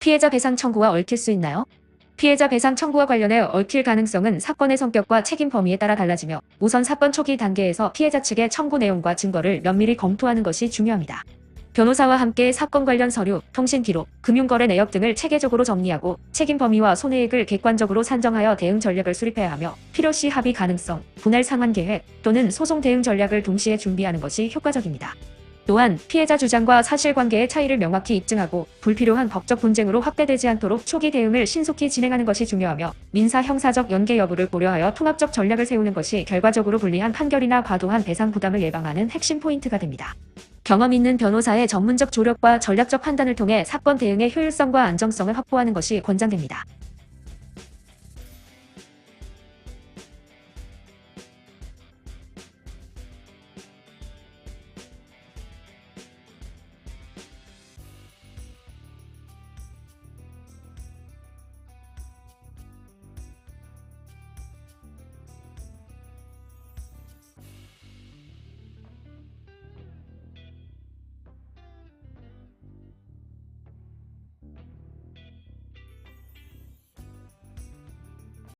피해자 배상 청구와 얽힐 수 있나요? 피해자 배상 청구와 관련해 얽힐 가능성은 사건의 성격과 책임 범위에 따라 달라지며 우선 사건 초기 단계에서 피해자 측의 청구 내용과 증거를 면밀히 검토하는 것이 중요합니다. 변호사와 함께 사건 관련 서류, 통신 기록, 금융거래 내역 등을 체계적으로 정리하고 책임 범위와 손해액을 객관적으로 산정하여 대응 전략을 수립해야 하며 필요시 합의 가능성, 분할 상환 계획 또는 소송 대응 전략을 동시에 준비하는 것이 효과적입니다. 또한 피해자 주장과 사실관계의 차이를 명확히 입증하고 불필요한 법적 분쟁으로 확대되지 않도록 초기 대응을 신속히 진행하는 것이 중요하며 민사 형사적 연계 여부를 고려하여 통합적 전략을 세우는 것이 결과적으로 불리한 판결이나 과도한 배상 부담을 예방하는 핵심 포인트가 됩니다. 경험 있는 변호사의 전문적 조력과 전략적 판단을 통해 사건 대응의 효율성과 안정성을 확보하는 것이 권장됩니다.